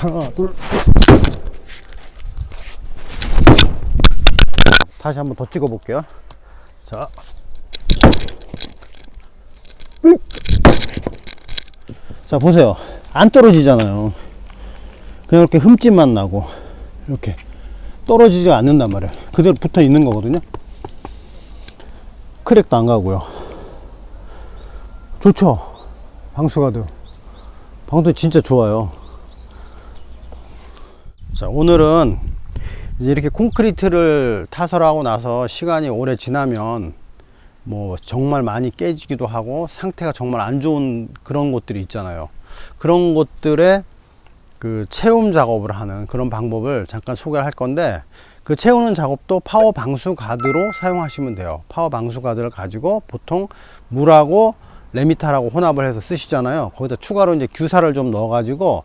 하나, 둘. 다시 한번 더 찍어 볼게요. 자. 음. 자, 보세요. 안 떨어지잖아요. 그냥 이렇게 흠집만 나고, 이렇게 떨어지지 않는단 말이에요. 그대로 붙어 있는 거거든요. 크랙도 안 가고요. 좋죠? 방수가드. 방도 진짜 좋아요. 자, 오늘은 이제 이렇게 콘크리트를 타설하고 나서 시간이 오래 지나면 뭐 정말 많이 깨지기도 하고 상태가 정말 안 좋은 그런 곳들이 있잖아요. 그런 곳들에 그 채움 작업을 하는 그런 방법을 잠깐 소개를 할 건데 그 채우는 작업도 파워 방수 가드로 사용하시면 돼요. 파워 방수 가드를 가지고 보통 물하고 레미탈하고 혼합을 해서 쓰시잖아요. 거기다 추가로 이제 규사를 좀 넣어 가지고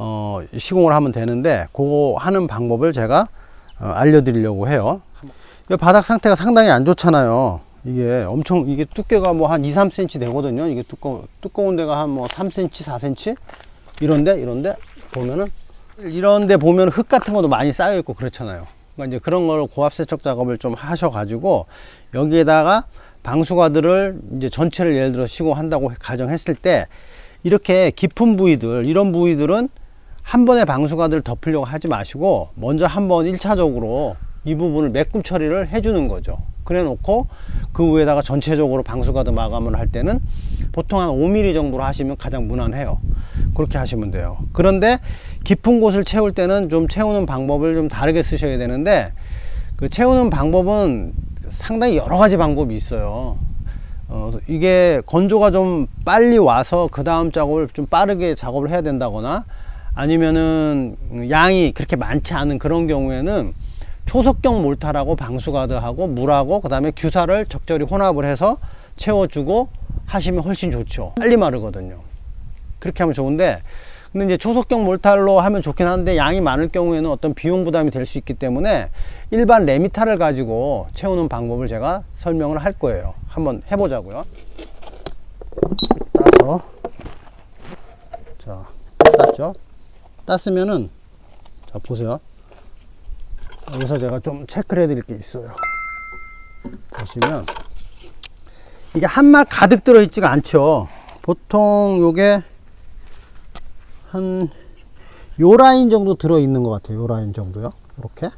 어, 시공을 하면 되는데 그거 하는 방법을 제가 어, 알려드리려고 해요. 이 바닥 상태가 상당히 안 좋잖아요. 이게 엄청 이게 두께가 뭐 한 2, 3cm 되거든요. 이게 두꺼 두꺼운 데가 한 뭐 3cm, 4cm 이런데 이런데 보면은 이런데 보면 흙 같은 것도 많이 쌓여 있고 그렇잖아요. 그러니까 이제 그런 걸 고압 세척 작업을 좀 하셔 가지고 여기에다가 방수가들을 이제 전체를 예를 들어 시공한다고 가정했을 때 이렇게 깊은 부위들 이런 부위들은 한 번에 방수가들을 덮으려고 하지 마시고 먼저 한번 1차적으로 이 부분을 매꿈 처리를 해주는 거죠. 그래 놓고 그 위에다가 전체적으로 방수가드 마감을 할 때는 보통 한 5mm 정도로 하시면 가장 무난해요. 그렇게 하시면 돼요. 그런데 깊은 곳을 채울 때는 좀 채우는 방법을 좀 다르게 쓰셔야 되는데 그 채우는 방법은 상당히 여러 가지 방법이 있어요. 어, 이게 건조가 좀 빨리 와서 그 다음 작업을 좀 빠르게 작업을 해야 된다거나 아니면은 양이 그렇게 많지 않은 그런 경우에는 초속경 몰타라고 방수가드하고 물하고 그 다음에 규사를 적절히 혼합을 해서 채워주고 하시면 훨씬 좋죠. 빨리 마르거든요. 그렇게 하면 좋은데 근데 이제 초속경 몰탈로 하면 좋긴 한데 양이 많을 경우에는 어떤 비용 부담이 될 수 있기 때문에 일반 레미타를 가지고 채우는 방법을 제가 설명을 할 거예요. 한번 해보자고요. 따서 자 땄죠. 땄으면은 자 보세요. 여기서 제가 좀 체크를 해드릴 게 있어요. 보시면 이게 한 말 가득 들어 있지가 않죠. 보통 요게 한 요 라인 정도 들어 있는 것 같아요. 요 라인 정도요. 이렇게.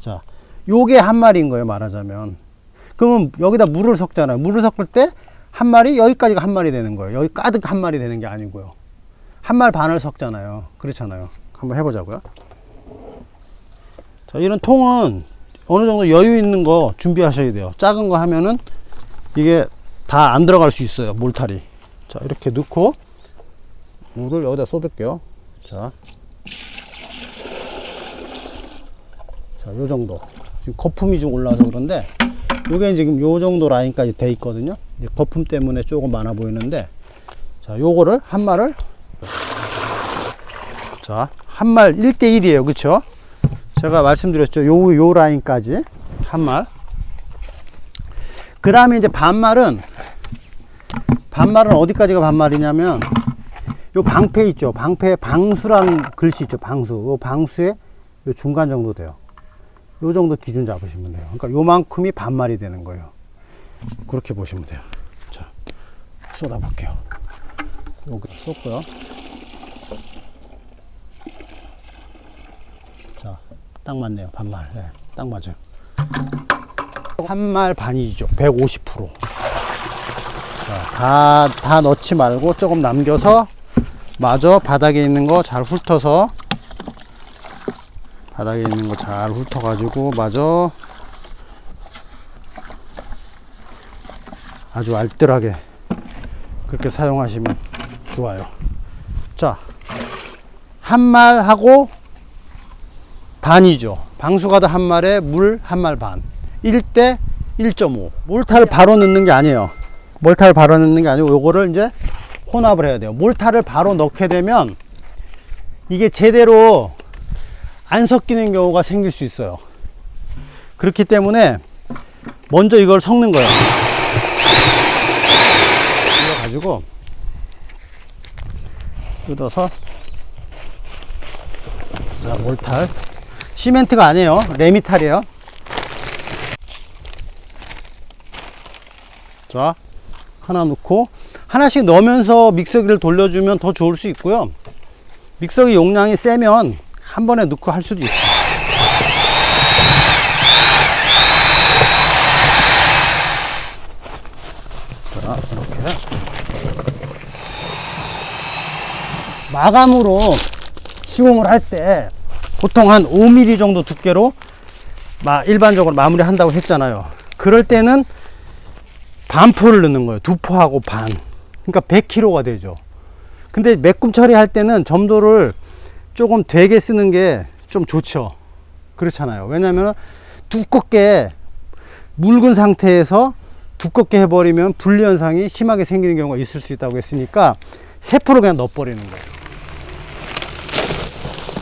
자, 요게 한 마리인 거예요. 말하자면. 그러면 여기다 물을 섞잖아요. 물을 섞을 때 한 마리 여기까지가 한 마리 되는 거예요. 여기 가득 한 마리 되는 게 아니고요. 한 말 반을 섞잖아요. 그렇잖아요. 한번 해보자고요. 자, 이런 통은 어느 정도 여유 있는 거 준비하셔야 돼요. 작은 거 하면은 이게 다 안 들어갈 수 있어요. 몰탈이. 자, 이렇게 넣고 물을 여기다 쏟을게요. 자. 자, 요 정도. 지금 거품이 좀 올라와서 그런데 요게 지금 요 정도 라인까지 돼 있거든요. 이제 거품 때문에 조금 많아 보이는데 자, 요거를 한 말을 자, 한말 1대1이에요. 그쵸? 제가 말씀드렸죠. 요, 요 라인까지 한 말. 그 다음에 이제 반말은, 반말은 어디까지가 반말이냐면, 요 방패 있죠. 방패에 방수란 글씨 있죠. 방수. 요 방수의 요 중간 정도 돼요. 요 정도 기준 잡으시면 돼요. 그러니까 요만큼이 반말이 되는 거예요. 그렇게 보시면 돼요. 자, 쏟아볼게요. 여기 쏟고요. 자, 딱 맞네요. 반말. 네, 딱 맞아요. 한말 반이죠. 150%. 자, 다, 다 넣지 말고 조금 남겨서 마저 바닥에 있는 거 잘 훑어서 바닥에 있는 거 잘 훑어가지고 마저 아주 알뜰하게 그렇게 사용하시면 좋아요. 자, 한말 하고 반이죠. 방수가드 한 말에 물 한 말 반. 1대 1.5. 몰타를 바로 넣는 게 아니에요. 몰타를 바로 넣는 게 아니고 요거를 이제 혼합을 해야 돼요. 몰타를 바로 넣게 되면 이게 제대로 안 섞이는 경우가 생길 수 있어요. 그렇기 때문에 먼저 이걸 섞는 거예요. 이거 가지고 뜯어서 자, 몰탈. 시멘트가 아니에요. 레미탈이에요. 자, 하나 넣고 하나씩 넣으면서 믹서기를 돌려주면 더 좋을 수 있고요. 믹서기 용량이 세면 한 번에 넣고 할 수도 있어요. 마감으로 시공을 할때 보통 한 5mm 정도 두께로 마- 일반적으로 마무리 한다고 했잖아요. 그럴 때는 반포를 넣는 거예요. 두 포하고 반. 그러니까 100kg가 되죠. 근데 매꿈 처리할 때는 점도를 조금 되게 쓰는 게 좀 좋죠. 그렇잖아요. 왜냐면 두껍게 묽은 상태에서 두껍게 해버리면 분리 현상이 심하게 생기는 경우가 있을 수 있다고 했으니까 세포를 그냥 넣어버리는 거예요.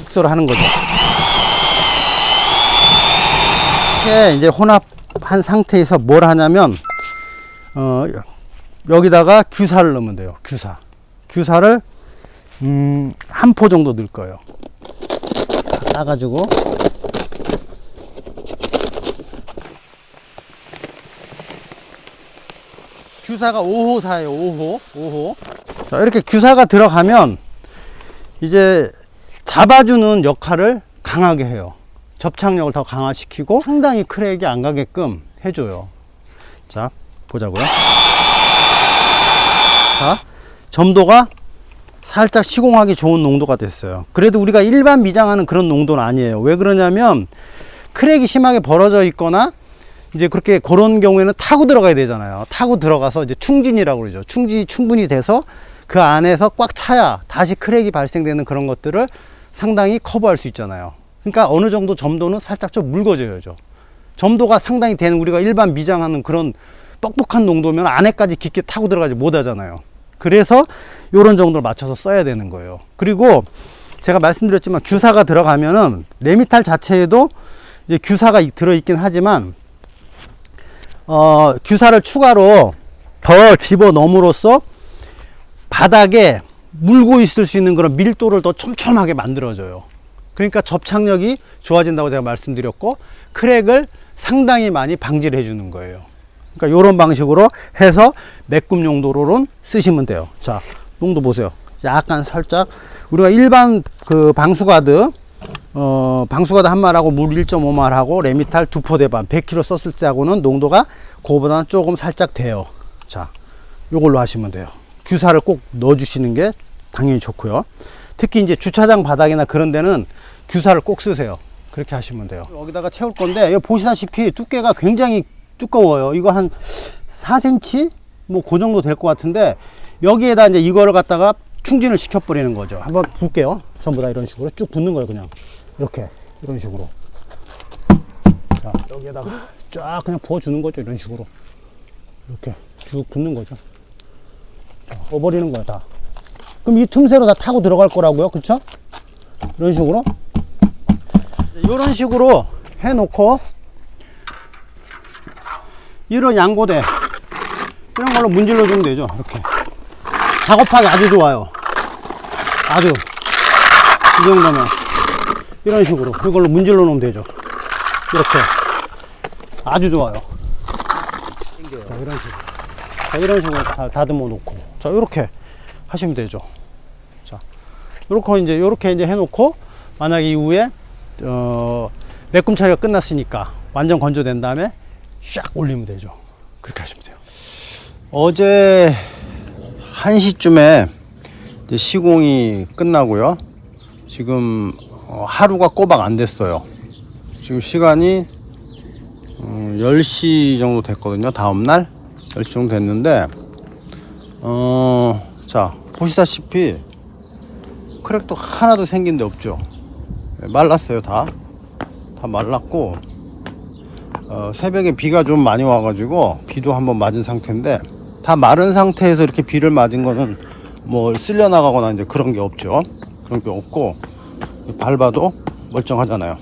숙소를 하는 거죠. 이렇게 이제 혼합한 상태에서 뭘 하냐면 어, 여기다가 규사를 넣으면 돼요. 규사. 규사를 음, 한 포 정도 넣을 거예요. 딱 따가지고 규사가 5호사예요. 5호. 5호. 자, 이렇게 규사가 들어가면 이제 잡아주는 역할을 강하게 해요. 접착력을 더 강화시키고 상당히 크랙이 안 가게끔 해줘요. 자, 보자고요. 자, 점도가 살짝 시공하기 좋은 농도가 됐어요. 그래도 우리가 일반 미장하는 그런 농도는 아니에요. 왜 그러냐면 크랙이 심하게 벌어져 있거나 이제 그렇게 그런 경우에는 타고 들어가야 되잖아요. 타고 들어가서 이제 충진이라고 그러죠. 충진이 충분히 돼서 그 안에서 꽉 차야 다시 크랙이 발생되는 그런 것들을 상당히 커버할 수 있잖아요. 그러니까 어느 정도 점도는 살짝 좀 묽어져야죠. 점도가 상당히 되는 우리가 일반 미장하는 그런 뻑뻑한 농도면 안에까지 깊게 타고 들어가지 못하잖아요. 그래서 이런 정도를 맞춰서 써야 되는 거예요. 그리고 제가 말씀드렸지만 규사가 들어가면은 레미탈 자체에도 이제 규사가 들어 있긴 하지만 어, 규사를 추가로 더 집어 넣음으로써 바닥에 물고 있을 수 있는 그런 밀도를 더 촘촘하게 만들어줘요. 그러니까 접착력이 좋아진다고 제가 말씀드렸고 크랙을 상당히 많이 방지를 해주는 거예요. 그러니까 이런 방식으로 해서 매꿈 용도로는 쓰시면 돼요. 자, 농도 보세요. 약간 살짝 우리가 일반 그 방수가드 어, 방수가드 한 말하고 물 1.5말하고 레미탈 두 포대 반 100kg 썼을 때하고는 농도가 그거보다는 조금 살짝 돼요. 자, 요걸로 하시면 돼요. 규사를 꼭 넣어 주시는 게 당연히 좋고요. 특히 이제 주차장 바닥이나 그런 데는 규사를 꼭 쓰세요. 그렇게 하시면 돼요. 여기다가 채울 건데 여기 보시다시피 두께가 굉장히 두꺼워요. 이거 한 4cm 뭐그 정도 될 것 같은데 여기에다 이제 이거를 갖다가 충진을 시켜 버리는 거죠. 한번 볼게요. 전부 다 이런 식으로 쭉 붓는 거예요. 그냥 이렇게 이런 식으로. 자 여기에다가 쫙 그냥 부어주는 거죠. 이런 식으로 이렇게 쭉 붓는 거죠. 자, 어버리는 거야 다. 그럼 이 틈새로 다 타고 들어갈 거라고요. 그쵸? 이런 식으로 이런 식으로 해놓고 이런 양고대 이런 걸로 문질러 주면 되죠 이렇게. 작업하기 아주 좋아요. 아주. 이 정도면. 이런 식으로 이걸로 문질러 놓으면 되죠. 이렇게. 아주 좋아요. 자, 이런 식으로. 자, 이런 식으로 다 다듬어 놓고. 자 이렇게 하시면 되죠. 자 이렇게 이제 이렇게 이제 해놓고 만약 이후에 어 매꿈 처리가 끝났으니까 완전 건조된 다음에 샥 올리면 되죠. 그렇게 하시면 돼요. 어제 1시쯤에 이제 시공이 끝나고요. 지금 어, 하루가 꼬박 안 됐어요. 지금 시간이 어, 10시 정도 됐거든요. 다음날 10시 정도 됐는데 어, 자 보시다시피 크랙도 하나도 생긴 데 없죠. 네, 말랐어요 다. 다 말랐고 어, 새벽에 비가 좀 많이 와가지고 비도 한번 맞은 상태인데 다 마른 상태에서 이렇게 비를 맞은 거는 뭐 쓸려 나가거나 이제 그런 게 없죠. 그런 게 없고 밟아도 멀쩡하잖아요.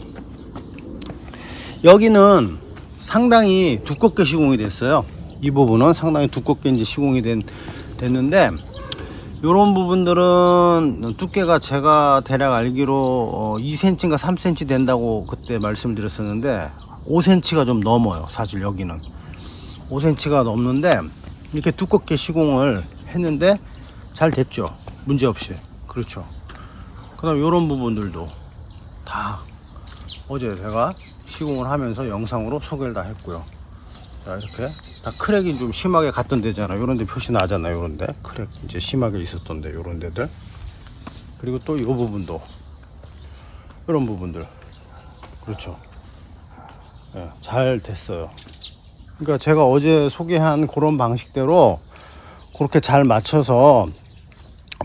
여기는 상당히 두껍게 시공이 됐어요. 이 부분은 상당히 두껍게 이제 시공이 된, 됐는데 요런 부분들은 두께가 제가 대략 알기로 어, 2cm인가 3cm 된다고 그때 말씀드렸었는데 5cm가 좀 넘어요 사실 여기는. 5cm가 넘는데 이렇게 두껍게 시공을 했는데 잘 됐죠. 문제없이. 그렇죠. 그 다음 요런 부분들도 다 어제 제가 시공을 하면서 영상으로 소개를 다 했고요. 자 이렇게. 다 크랙이 좀 심하게 갔던 데잖아요. 요런 데 표시 나잖아요 요런 데. 크랙 이제 심하게 있었던 데 요런 데들. 그리고 또이 부분도. 이런 부분들. 그렇죠. 예, 잘 됐어요. 그러니까 제가 어제 소개한 그런 방식대로 그렇게 잘 맞춰서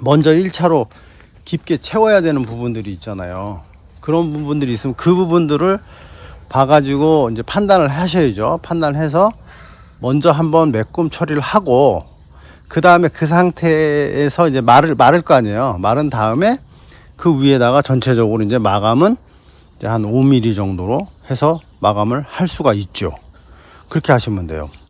먼저 1차로 깊게 채워야 되는 부분들이 있잖아요. 그런 부분들이 있으면 그 부분들을 봐가지고 이제 판단을 하셔야죠. 판단해서 먼저 한번 매꿈 처리를 하고 그 다음에 그 상태에서 이제 마를 마를 거 아니에요. 마른 다음에 그 위에다가 전체적으로 이제 마감은 이제 한 5mm 정도로 해서 마감을 할 수가 있죠. 그렇게 하시면 돼요.